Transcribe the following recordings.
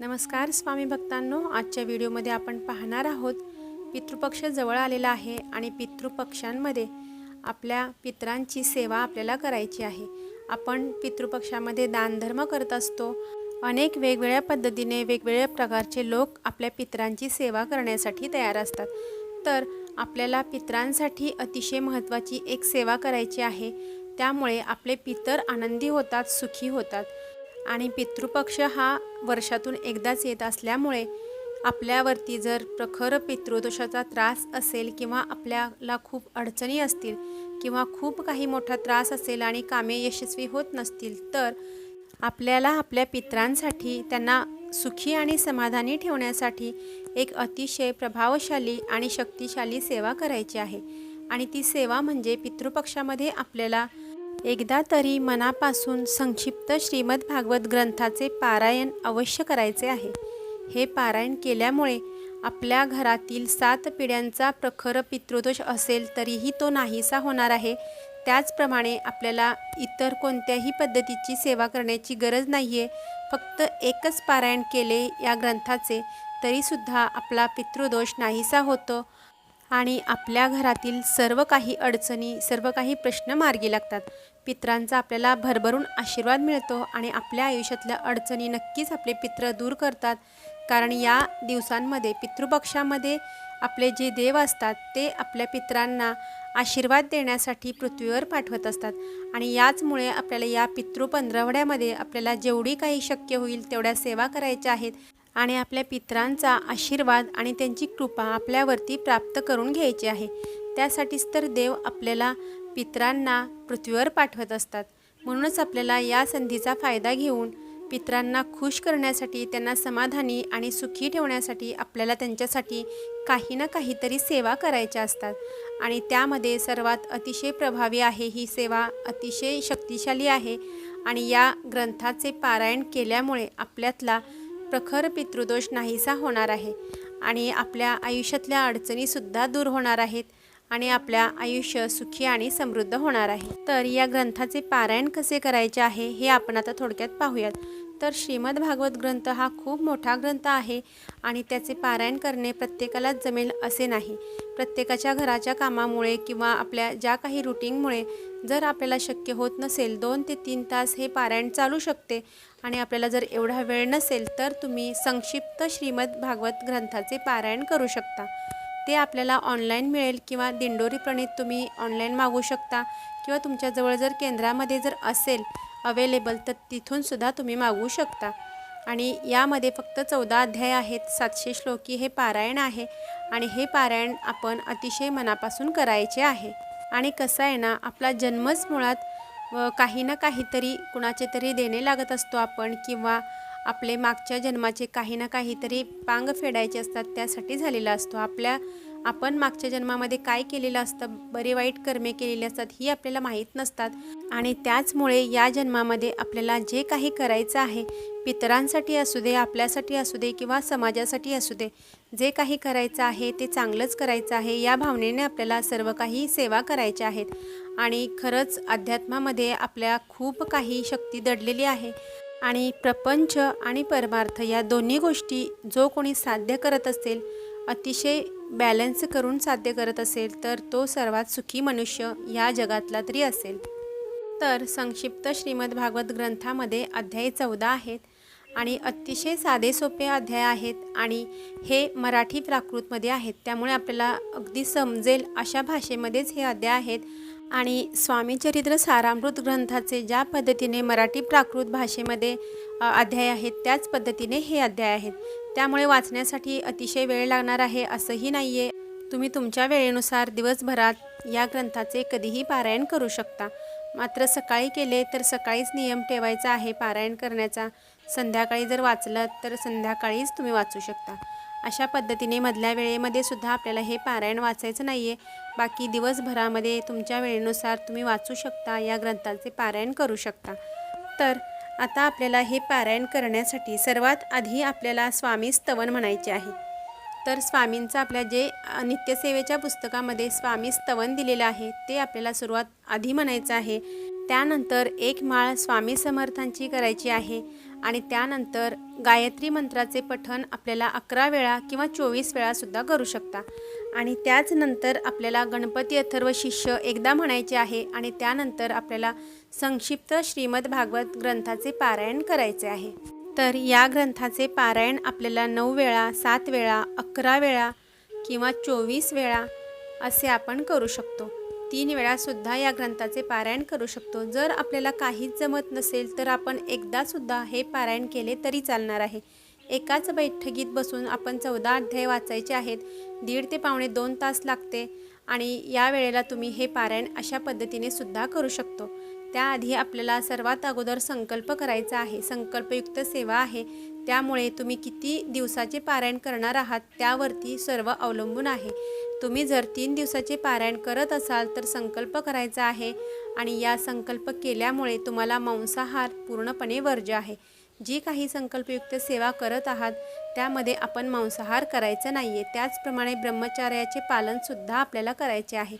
नमस्कार स्वामी भक्तांनो आजच्या व्हिडिओमध्ये आपण पाहणार आहोत पितृपक्ष जवळ आलेला आहे आणि पितृपक्षांमध्ये आपल्या पितरांची सेवा आपल्याला करायची आहे. आपण पितृपक्षामध्ये दानधर्म करत असतो. अनेक वेगवेगळ्या पद्धतीने वेगवेगळ्या प्रकारचे लोक आपल्या पितरांची सेवा करण्यासाठी तयार असतात. तर आपल्याला पितरांसाठी अतिशय महत्त्वाची एक सेवा करायची आहे. त्यामुळे आपले पितर आनंदी होतात सुखी होतात. आणि पितृपक्ष हा वर्षातून एकदाच येत असल्यामुळे आपल्यावरती जर प्रखर पितृदोषाचा त्रास असेल किंवा आपल्याला खूप अडचणी असतील किंवा खूप काही मोठा त्रास असेल आणि कामे यशस्वी होत नसतील तर आपल्याला आपल्या पितरांसाठी त्यांना सुखी आणि समाधानी ठेवण्यासाठी एक अतिशय प्रभावशाली आणि शक्तिशाली सेवा करायची आहे. आणि ती सेवा म्हणजे पितृपक्षामध्ये आपल्याला एकदा तरी मनापासून संक्षिप्त श्रीमद भागवत ग्रंथाचे पारायण अवश्य करायचे आहे. हे पारायण केल्यामुळे आपल्या घरातील सात पिढ्यांचा प्रखर पितृदोष असेल तरीही तो नाहीसा होणार आहे. त्याचप्रमाणे आपल्याला इतर कोणत्याही पद्धतीची सेवा करण्याची गरज नाही आहे फक्त एकच पारायण केले या ग्रंथाचे तरीसुद्धा आपला पितृदोष नाहीसा होतो आणि आपल्या घरातील सर्व काही अडचणी सर्व काही प्रश्न मार्गी लागतात. पित्रांचा आपल्याला भरभरून आशीर्वाद मिळतो आणि आपल्या आयुष्यातल्या अडचणी नक्कीच आपले पित्र दूर करतात. कारण या दिवसांमध्ये पितृपक्षामध्ये आपले जे देव असतात ते आपल्या पित्रांना आशीर्वाद देण्यासाठी पृथ्वीवर पाठवत असतात. आणि याचमुळे आपल्याला या पितृ पंधरवड्यामध्ये आपल्याला जेवढी काही शक्य होईल तेवढ्या सेवा करायच्या आहेत. आणि आपल्या पित्रांचा आशीर्वाद आणि त्यांची कृपा आपल्यावरती प्राप्त करून घ्यायची आहे. त्यासाठीच तर देव आपल्याला पित्रांना पृथ्वीवर पाठवत असतात. म्हणूनच आपल्याला या संधीचा फायदा घेऊन पित्रांना खुश करण्यासाठी त्यांना समाधानी आणि सुखी ठेवण्यासाठी आपल्याला त्यांच्यासाठी काही ना काहीतरी सेवा करायच्या असतात. आणि त्यामध्ये सर्वात अतिशय प्रभावी आहे ही सेवा अतिशय शक्तिशाली आहे. आणि या ग्रंथाचे पारायण केल्यामुळे आपल्यातला प्रखर पितृदोष नाहीसा होणार आहे आणि आपल्या आयुष्यातल्या अडचणीसुद्धा दूर होणार आहेत आणि आपल्या आयुष्य सुखी आणि समृद्ध होणार आहे. तर या ग्रंथाचे पारायण कसे करायचे आहे हे आपण आता थोडक्यात पाहूयात. तर श्रीमद भागवत ग्रंथ हा खूप मोठा ग्रंथ आहे आणि त्याचे पारायण करणे प्रत्येकालाच जमेल असे नाही. प्रत्येकाच्या घराच्या कामामुळे किंवा आपल्या ज्या काही रुटीनमुळे जर आपल्याला शक्य होत नसेल दोन ते तीन तास हे पारायण चालू शकते आणि आपल्याला जर एवढा वेळ नसेल तर तुम्ही संक्षिप्त श्रीमद भागवत ग्रंथाचे पारायण करू शकता. ते आपल्याला ऑनलाईन मिळेल किंवा दिंडोरी प्रणित तुम्ही ऑनलाईन मागू शकता किंवा तुमच्याजवळ जर केंद्रामध्ये जर असेल अवेलेबल तर तिथूनसुद्धा तुम्ही मागवू शकता. आणि यामध्ये फक्त चौदा अध्याय आहेत सातशे श्लोकी हे पारायण आहे. आणि हे पारायण आपण अतिशय मनापासून करायचे आहे. आणि कसं आहे ना आपला जन्मच मुळात व काही ना काहीतरी कुणाचे तरी देणे लागत असतो आपण किंवा आपले मागच्या जन्माचे काही ना काहीतरी पांग फेडायचे असतात त्यासाठी झालेला असतो. आपल्या आपण मागच्या जन्मामध्ये काय केलेलं असतं बरे वाईट कर्मे केलेली असतात ही आपल्याला माहीत नसतात. आणि त्याचमुळे या जन्मामध्ये आपल्याला जे काही करायचं आहे पितरांसाठी असू दे आपल्यासाठी असू दे किंवा समाजासाठी असू दे जे काही करायचं आहे ते चांगलंच करायचं आहे या भावनेने आपल्याला सर्व काही सेवा करायच्या आहेत. आणि खरंच अध्यात्मामध्ये आपल्या खूप काही शक्ती दडलेली आहे. आणि प्रपंच आणि परमार्थ या दोन्ही गोष्टी जो कोणी साध्य करत असेल अतिशय बॅलन्स करून साध्य करत असेल तर तो सर्वात सुखी मनुष्य या जगातला तरी असेल. तर संक्षिप्त श्रीमद भागवत ग्रंथामध्ये अध्याय चौदा आहेत आणि अतिशय साधे सोपे अध्याय आहेत आणि हे मराठी प्राकृतमध्ये आहेत. त्यामुळे आपल्याला अगदी समजेल अशा भाषेमध्येच हे अध्याय आहेत. आणि स्वामीचरित्र सारामृत ग्रंथाचे ज्या पद्धतीने मराठी प्राकृत भाषेमध्ये अध्याय आहेत त्याच पद्धतीने हे अध्याय आहेत. त्यामुळे वाचण्यासाठी अतिशय वेळ लागणार आहे असंही नाही आहे तुम्ही तुमच्या वेळेनुसार दिवसभरात या ग्रंथाचे कधीही पारायण करू शकता. मात्र सकाळी केले तर सकाळीच नियम ठेवायचा आहे पारायण करण्याचा. संध्याकाळी जर वाचलं तर संध्याकाळीच तुम्ही वाचू शकता. अशा पद्धतीने मधल्या वेळेमध्ये सुद्धा आपल्याला हे पारायण वाचायचं नाही आहे बाकी दिवसभरामध्ये तुमच्या वेळेनुसार तुम्ही वाचू शकता या ग्रंथाचे पारायण करू शकता. तर आता आपल्याला हे पारायण करण्यासाठी सर्वात आधी आपल्याला स्वामी स्तवन म्हणायचे आहे. तर स्वामींचं आपल्या जे नित्यसेवेच्या पुस्तकामध्ये स्वामी स्तवन दिलेलं आहे ते आपल्याला सुरुवात आधी म्हणायचं आहे. त्यानंतर एक माळ स्वामी समर्थांची करायची आहे आणि त्यानंतर गायत्री मंत्राचे पठण आपल्याला अकरा वेळा किंवा चोवीस वेळासुद्धा करू शकता. आणि त्याचनंतर आपल्याला गणपती अथर्व शिष्य एकदा म्हणायचे आहे आणि त्यानंतर आपल्याला संक्षिप्त श्रीमद भागवत ग्रंथाचे पारायण करायचे आहे. तर या ग्रंथाचे पारायण आपल्याला नऊ वेळा सात वेळा अकरा वेळा किंवा चोवीस वेळा असे आपण करू शकतो. तीन वेळासुद्धा या ग्रंथाचे पारायण करू शकतो. जर आपल्याला काहीच जमत नसेल तर आपण एकदासुद्धा हे पारायण केले तरी चालणार आहे. एकाच बैठकीत बसून आपण चौदा अध्याय वाचायचे आहेत. दीड ते पावणे दोन तास लागते आणि या वेळेला तुम्ही हे पारायण अशा पद्धतीने सुद्धा करू शकतो. त्याआधी आपल्याला सर्वात अगोदर संकल्प करायचा आहे. संकल्पयुक्त सेवा आहे. त्यामुळे तुम्ही किती दिवसाचे पारायण करणार आहात त्यावरती सर्व अवलंबून आहे. तुम्ही जर तीन दिवसाचे पारायण करत असाल तर संकल्प करायचा आहे आणि या संकल्प केल्यामुळे तुम्हाला मांसाहार पूर्णपणे वर्ज्य आहे. जी काही संकल्पयुक्त सेवा करत आहात त्यामध्ये आपण मांसाहार करायचा नाही आहे त्याचप्रमाणे ब्रह्मचार्याचे पालनसुद्धा आपल्याला करायचे आहे.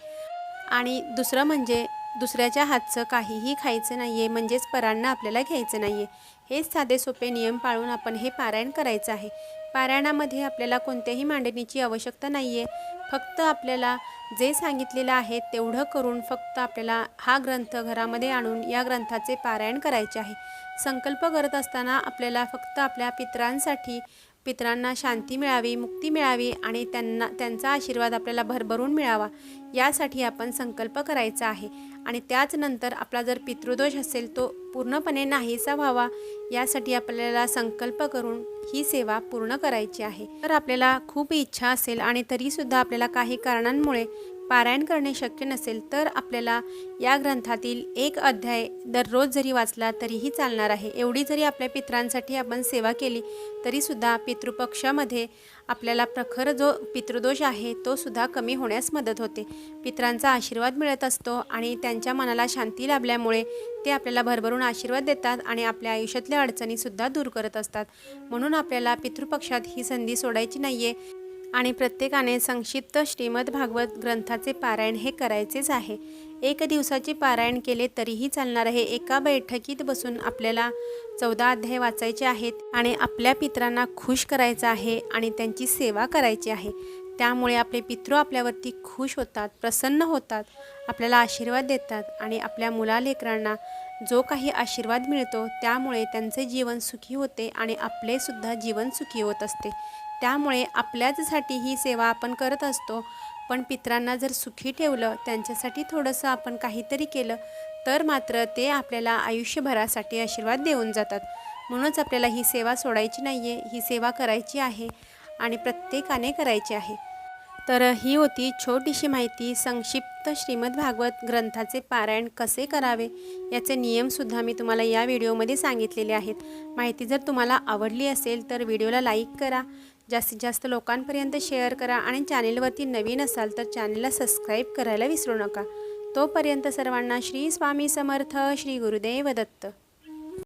आणि दुसरं म्हणजे दुसऱ्याच्या हातचं काहीही खायचं नाही आहे म्हणजेच परांना आपल्याला घ्यायचं नाही आहे हेच साधे सोपे नियम पाळून आपण हे पारायण करायचं आहे. पारायणामध्ये आपल्याला कोणत्याही मांडणीची आवश्यकता नाही आहे फक्त आपल्याला जे सांगितलेलं आहे तेवढं करून फक्त आपल्याला हा ग्रंथ घरामध्ये आणून या ग्रंथाचे पारायण करायचे आहे. संकल्प करत असताना आपल्याला फक्त आपल्या पितरांसाठी पितरांना शांती मिळावी मुक्ती मिळावी आणि त्यांना त्यांचा आशीर्वाद आपल्याला भरभरून मिळावा यासाठी आपण संकल्प करायचा आहे. आणि त्याचनंतर आपला जर पितृदोष असेल तो पूर्णपणे नाहीसा व्हावा यासाठी आपल्याला संकल्प करून ही सेवा पूर्ण करायची आहे. तर आपल्याला खूप इच्छा असेल आणि तरीसुद्धा आपल्याला काही कारणांमुळे पारायण करणे शक्य नसेल तर आपल्याला या ग्रंथातील एक अध्याय दररोज जरी वाचला तरीही चालणार आहे. एवढी जरी आपल्या पित्रांसाठी आपण सेवा केली तरीसुद्धा पितृपक्षामध्ये आपल्याला प्रखर जो पितृदोष आहे तो सुद्धा कमी होण्यास मदत होते. पित्रांचा आशीर्वाद मिळत असतो आणि त्यांच्या मनाला शांती लाभल्यामुळे ते आपल्याला भरभरून आशीर्वाद देतात आणि आपल्या आयुष्यातल्या अडचणीसुद्धा दूर करत असतात. म्हणून आपल्याला पितृपक्षात ही संधी सोडायची नाही आहे आणि प्रत्येकाने संक्षिप्त श्रीमद भागवत ग्रंथाचे पारायण हे करायचेच आहे. एक दिवसाचे पारायण केले तरीही चालणार आहे. एका बैठकीत बसून आपल्याला चौदा अध्याय वाचायचे आहेत आणि आपल्या पित्रांना खुश करायचं आहे आणि त्यांची सेवा करायची आहे. त्यामुळे आपले पितृ आपल्यावरती खुश होतात प्रसन्न होतात आपल्याला आशीर्वाद देतात आणि आपल्या मुलालेकरांना जो काही आशीर्वाद मिळतो त्यामुळे त्यांचे जीवन सुखी होते आणि आपलेसुद्धा जीवन सुखी होत असते. त्यामुळे आपल्याचसाठी ही सेवा आपण करत असतो. पण पित्रांना जर सुखी ठेवलं त्यांच्यासाठी थोडंसं आपण काहीतरी केलं तर मात्र ते आपल्याला आयुष्यभरासाठी आशीर्वाद देऊन जातात. म्हणूनच आपल्याला ही सेवा सोडायची नाही आहे ही सेवा करायची आहे आणि प्रत्येकाने करायची आहे. तर ही होती छोटीशी माहिती संक्षिप्त श्रीमद भागवत ग्रंथाचे पारायण कसे करावे याचे नियमसुद्धा मी तुम्हाला या व्हिडिओमध्ये सांगितलेले आहेत. माहिती जर तुम्हाला आवडली असेल तर व्हिडिओला लाईक करा जास्तीत जास्त लोकांपर्यंत शेअर करा आणि चॅनेलवरती नवीन असाल तर चॅनेलला सबस्क्राईब करायला विसरू नका. तोपर्यंत सर्वांना श्री स्वामी समर्थ श्री गुरुदेव दत्त.